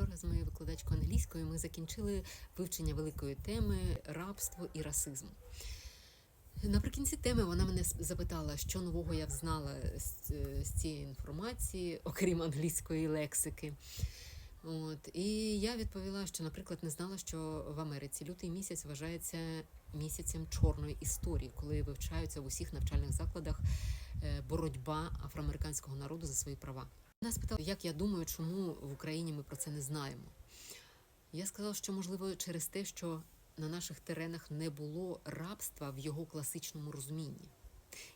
Вчора з моєю викладачкою англійської ми закінчили вивчення великої теми рабство і расизм. Наприкінці теми вона мене запитала, що нового я взнала з, з цієї інформації, окрім англійської лексики. От, і я відповіла, що, наприклад, не знала, що в Америці лютий місяць вважається місяцем чорної історії, коли вивчаються в усіх навчальних закладах е, боротьба афроамериканського народу за свої права. Вона спитала, як я думаю, чому в Україні ми про це не знаємо. Я сказала, що можливо через те, що на наших теренах не було рабства в його класичному розумінні.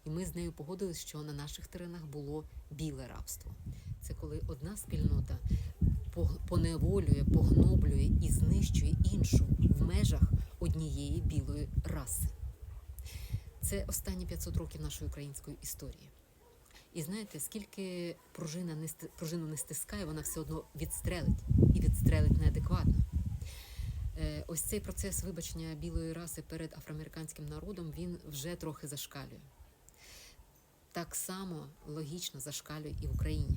І ми з нею погодились, що на наших теренах було біле рабство. Це коли одна спільнота поневолює, погноблює і знищує іншу в межах однієї білої раси. Це останні 500 років нашої української історії. І знаєте, скільки пружина не пружину не стискає, вона все одно відстрелить і відстрелить неадекватно. Е, Ось цей процес вибачення білої раси перед афроамериканським народом він вже трохи зашкалює. Так само логічно зашкалює і в Україні.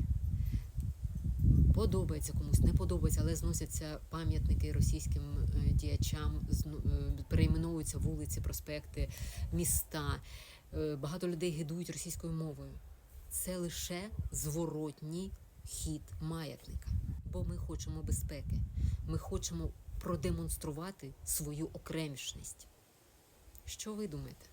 Подобається комусь, не подобається, але зносяться пам'ятники російським е, діячам, е, перейменовуються вулиці, проспекти, міста. Багато людей гидують російською мовою. Це лише зворотній хід маятника. Бо ми хочемо безпеки. Ми хочемо продемонструвати свою окремішність. Що ви думаєте?